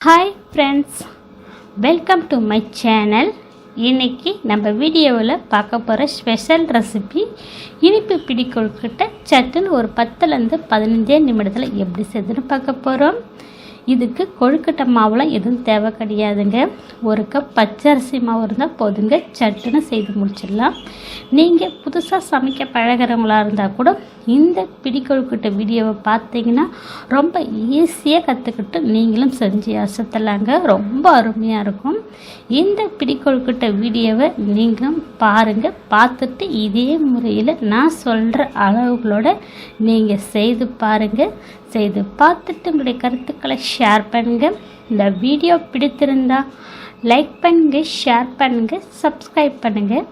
Hi friends welcome to my channel இன்றைக்கி நம்ம வீடியோவில் பார்க்க போகிற ஸ்பெஷல் ரெசிபி இனிப்பு பிடிக்கொள்கிட்ட சட்டுன்னு ஒரு பத்துலேருந்து பதினஞ்சே நிமிடத்தில் எப்படி செய்துன்னு பார்க்க போகிறோம் இதுக்கு கொழுக்கட்டை மாவுலாம் எதுவும் தேவை கிடையாதுங்க. ஒரு கப் பச்சரிசி மாவு இருந்தால் போதுங்க. சட்டுன்னு செய்து முடிச்சிடலாம். நீங்கள் புதுசாக சமைக்க பழகிறவங்களாக இருந்தால் கூட இந்த பிடி கொழுக்கட்டை வீடியோவை பார்த்தீங்கன்னா ரொம்ப ஈஸியாக கற்றுக்கிட்டு நீங்களும் செஞ்சு அசத்தலாங்க. ரொம்ப அருமையாக இருக்கும். இந்த பிடி கொழுக்கட்டை வீடியோவை நீங்களும் பாருங்கள் பார்த்துட்டு இதே முறையில் நான் சொல்கிற அளவுகளோட நீங்கள் செய்து பாருங்கள் செய்து பார்த்துட்டு உங்களுடைய கருத்துக்களை ஷேர் பண்ணுங்கள் இந்த வீடியோ பிடித்திருந்தா லைக் பண்ணுங்கள் ஷேர் பண்ணுங்கள் சப்ஸ்கிரைப் பண்ணுங்கள்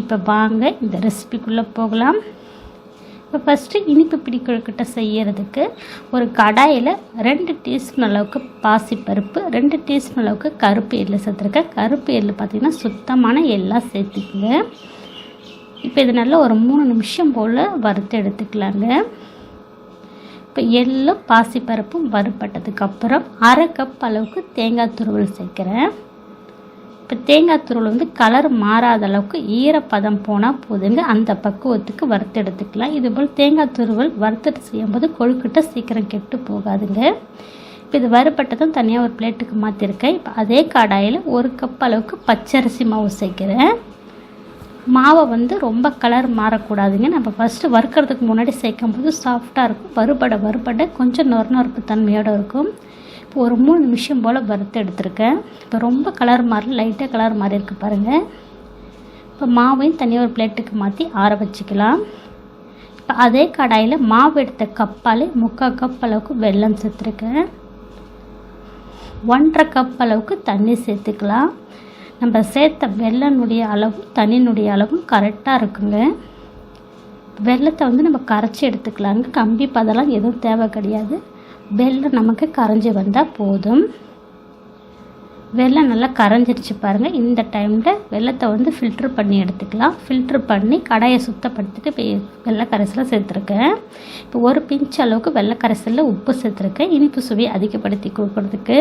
இப்போ வாங்க இந்த ரெசிபிக்குள்ளே போகலாம். இப்போ ஃபஸ்ட்டு இனிப்பு பிடிக்கொழுக்கிட்ட செய்யறதுக்கு ஒரு கடாயில் ரெண்டு டீஸ்பூன் அளவுக்கு பாசிப்பருப்பு ரெண்டு டீஸ்பூன் அளவுக்கு கருப்பு எள்ளு சேர்த்துருக்கேன். கருப்பு எள்ளு பார்த்திங்கன்னா சுத்தமான எல்லாம் சேர்த்துக்குங்க இப்போ இது நல்லா ஒரு மூணு நிமிஷம் போல் வறுத்து எடுத்துக்கலாங்க. இப்போ எள்ளும் பாசிப்பருப்பும் வறுப்பட்டதுக்கப்புறம் அரை கப் அளவுக்கு தேங்காய் துருவல் சேர்க்குறேன். இப்போ தேங்காய் துருவல் வந்து கலர் மாறாத அளவுக்கு ஈரப்பதம் போனால் போதுங்க. அந்த பக்குவத்துக்கு வறுத்து எடுத்துக்கலாம். இதுபோல் தேங்காய் துருவல் வறுத்துட்டு செய்யும்போது கொழுக்கிட்ட சீக்கிரம் கெட்டு போகாதுங்க. இப்போ இது வறுப்பட்டதும் தனியாக ஒரு பிளேட்டுக்கு மாற்றிருக்கேன் இப்போ அதே கடாயில் ஒரு கப் அளவுக்கு பச்சரிசி மாவு சேர்க்குறேன். மாவை வந்து ரொம்ப கலர் மாறக்கூடாதுங்க. நம்ம ஃபஸ்ட்டு வறுக்கிறதுக்கு முன்னாடி சேர்க்கும் போது சாஃப்டாக இருக்கும். வறுபட வறுபட கொஞ்சம் நொறு நொறுப்பு தன்மையோடு இருக்கும். இப்போ ஒரு மூணு நிமிஷம் போல் வறுத்து எடுத்திருக்கேன். இப்போ ரொம்ப கலர் மாறல லைட்டாக கலர் மாறி இருக்கு பாருங்கள் இப்போ மாவையும் தனியாக ஒரு பிளேட்டுக்கு மாற்றி ஆற வச்சுக்கலாம். இப்போ அதே கடாயில் மாவு எடுத்த கப்பால் முக்கால் கப் அளவுக்கு வெல்லம் சேர்த்துருக்கேன். ஒன்றரை கப் அளவுக்கு தண்ணி சேர்த்துக்கலாம். நம்ம சேர்த்த வெள்ளனுடைய அளவும் தண்ணியினுடைய அளவும் கரெக்டாக இருக்குங்க. வெள்ளத்தை வந்து நம்ம கரைச்சி எடுத்துக்கலாங்க கம்பி பதெல்லாம் எதுவும் தேவை கிடையாது. வெள்ளம் நமக்கு கரைஞ்சி வந்தால் போதும். வெள்ளம் நல்லா கரைஞ்சிருச்சு பாருங்கள் இந்த டைமில் வெள்ளத்தை வந்து ஃபில்ட்ரு பண்ணி எடுத்துக்கலாம். ஃபில்ட்ரு பண்ணி கடாயை சுத்தப்படுத்திட்டு இப்போ வெள்ளை கரைசலில் சேர்த்துருக்கேன். இப்போ ஒரு பிஞ்ச் அளவுக்கு வெள்ளை கரைசலில் உப்பு சேர்த்துருக்கேன். இனிப்பு சுவையை அதிகப்படுத்தி கொடுக்கறதுக்கு.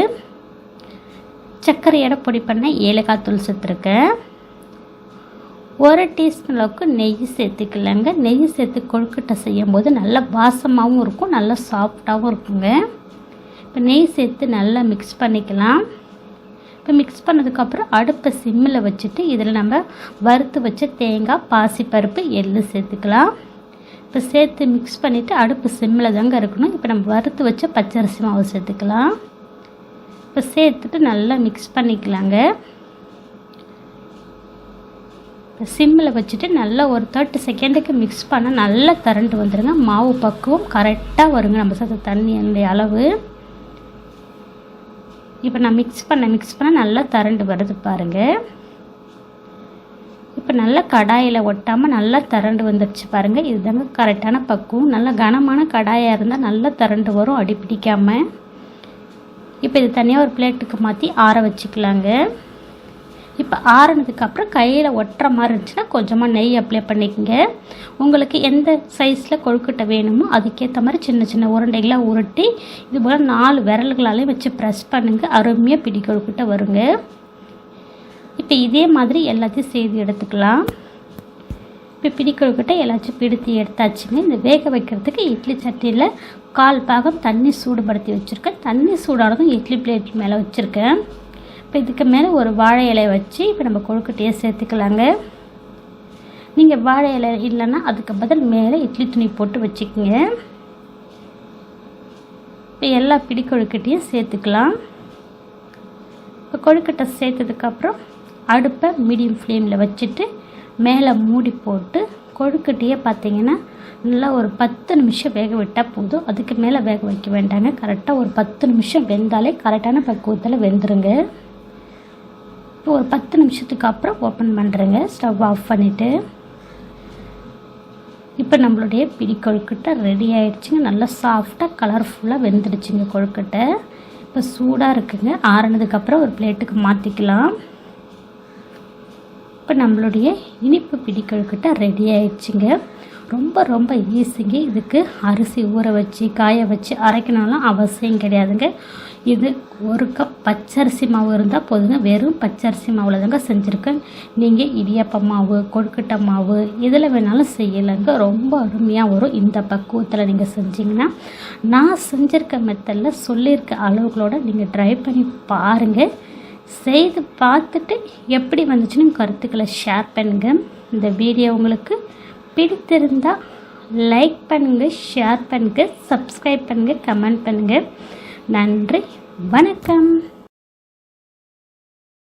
சர்க்கரையோட பொடி பண்ண ஏலக்காய் தூள் சேர்த்துருக்கேன் ஒரு டீஸ்பூன் அளவுக்கு நெய் சேர்த்துக்கலாங்க. நெய் சேர்த்து கொழுக்கட்டை செய்யும் போது நல்லா வாசமாகவும் இருக்கும் நல்லா சாஃப்டாகவும் இருக்குங்க. இப்போ நெய் சேர்த்து நல்லா மிக்ஸ் பண்ணிக்கலாம். இப்போ மிக்ஸ் பண்ணதுக்கப்புறம் அடுப்பை சிம்மில் வச்சுட்டு இதில் நம்ம வறுத்து வச்ச தேங்காய் பாசிப்பருப்பு எள்ளு சேர்த்துக்கலாம். இப்போ சேர்த்து மிக்ஸ் பண்ணிவிட்டு அடுப்பு சிம்மில் தாங்க இருக்கணும். இப்போ நம்ம வறுத்து வச்ச பச்சரிசி மாவு சேர்த்துக்கலாம். இப்போ சேர்த்துட்டு நல்லா மிக்ஸ் பண்ணிக்கலாங்க. இப்போ சிம்மில் வச்சுட்டு நல்லா ஒரு தேர்ட்டி செகண்டுக்கு மிக்ஸ் பண்ண நல்லா திரண்டு வந்துடுங்க மாவு பக்குவம் கரெக்டாக வருங்க நம்ம சேர்த்த தண்ணியுடைய அளவு. இப்போ நான் மிக்ஸ் பண்ண மிக்ஸ் பண்ண நல்லா திரண்டு வருது பாருங்கள் இப்போ நல்லா கடாயில் ஒட்டாமல் நல்லா திரண்டு வந்துடுச்சு பாருங்கள் இதுதாங்க கரெக்டான பக்குவம். நல்லா கனமான கடாயாக இருந்தால் நல்லா திரண்டு வரும். அடி பிடிக்காமல் இப்போ இது தனியாக ஒரு பிளேட்டுக்கு மாற்றி ஆற வச்சுக்கலாங்க. இப்போ ஆறுனதுக்கப்புறம் கையில் ஒட்டுற மாதிரி இருந்துச்சுன்னா கொஞ்சமாக நெய் அப்ளை பண்ணிக்கோங்க. உங்களுக்கு எந்த சைஸில் கொழுக்கட்டை வேணுமோ அதுக்கேற்ற மாதிரி சின்ன சின்ன உருண்டைகளாக உருட்டி இது போல் நாலு விரல்களாலே வச்சு ப்ரெஸ் பண்ணுங்கள் அருமையாக பிடி கொழுக்கட்டை வருங்க. இப்போ இதே மாதிரி எல்லாத்தையும் செய்து எடுத்துக்கலாம். இப்போ பிடி கொழுக்கட்டை எல்லாத்தையும் பிடித்து எடுத்தாச்சுங்க. இந்த வேக வைக்கிறதுக்கு இட்லி சட்டியில் கால் பாகம் தண்ணி சூடுபடுத்தி வச்சுருக்கேன். தண்ணி சூடானதும் இட்லி பிளேட் மேலே வச்சுருக்கேன். இப்போ இதுக்கு மேலே ஒரு வாழை இலையை வச்சு இப்போ நம்ம கொழுக்கட்டையை சேர்த்துக்கலாங்க. நீங்கள் வாழை இலை இல்லைன்னா அதுக்கு பதில் மேலே இட்லி துணி போட்டு வச்சுக்கோங்க. இப்போ எல்லா பிடி கொழுக்கட்டையும் சேர்த்துக்கலாம். இப்போ கொழுக்கட்டை சேர்த்ததுக்கப்புறம் அடுப்பை மீடியம் ஃப்ளேமில் வச்சுட்டு மேலே மூடி போட்டு கொழுக்கட்டையே பார்த்தீங்கன்னா நல்லா ஒரு பத்து நிமிஷம் வேக விட்டால் போதும். அதுக்கு மேலே வேக வைக்க வேண்டாங்க. கரெக்டாக ஒரு பத்து நிமிஷம் வெந்தாலே கரெக்டான பக்குவத்தில் வெந்துருங்க. இப்போ ஒரு பத்து நிமிஷத்துக்கு அப்புறம் ஓப்பன் பண்ணுறேங்க ஸ்டவ் ஆஃப் பண்ணிவிட்டு இப்போ நம்மளுடைய பிடி கொழுக்கட்டை ரெடி ஆகிடுச்சிங்க நல்லா சாஃப்டாக கலர்ஃபுல்லாக வெந்துடுச்சுங்க கொழுக்கட்டை. இப்போ சூடாக இருக்குங்க. ஆறுனதுக்கப்புறம் ஒரு பிளேட்டுக்கு மாற்றிக்கலாம் இப்போ நம்மளுடைய இனிப்பு பிடிக்கல்கிட்ட ரெடி ஆயிடுச்சுங்க. ரொம்ப ரொம்ப ஈஸிங்க இதுக்கு அரிசி ஊற வச்சு காய வச்சு அரைக்கணும்லாம் அவசியம் கிடையாதுங்க. இது ஒரு கப் பச்சரிசி மாவு இருந்தால் போதுங்க. வெறும் பச்சரிசி மாவில் தாங்க செஞ்சுருக்கேன். நீங்கள் இடியப்ப மாவு கொழுக்கட்டை மாவு இதில் வேணாலும் செய்யலைங்க. ரொம்ப அருமையாக வரும். இந்த பக்குவத்தில் நீங்கள் செஞ்சீங்கன்னா நான் செஞ்சுருக்க மெத்தடில் சொல்லியிருக்க அளவுகளோடு நீங்கள் ட்ரை பண்ணி பாருங்கள் செய்து பார்த்துட்டு எப்படி வந்துச்சுன்னு கருத்துக்களை ஷேர் பண்ணுங்கள் இந்த வீடியோ உங்களுக்கு பிடித்திருந்தால் லைக் பண்ணுங்கள் ஷேர் பண்ணுங்கள் சப்ஸ்கிரைப் பண்ணுங்கள் கமெண்ட் பண்ணுங்கள் நன்றி வணக்கம்.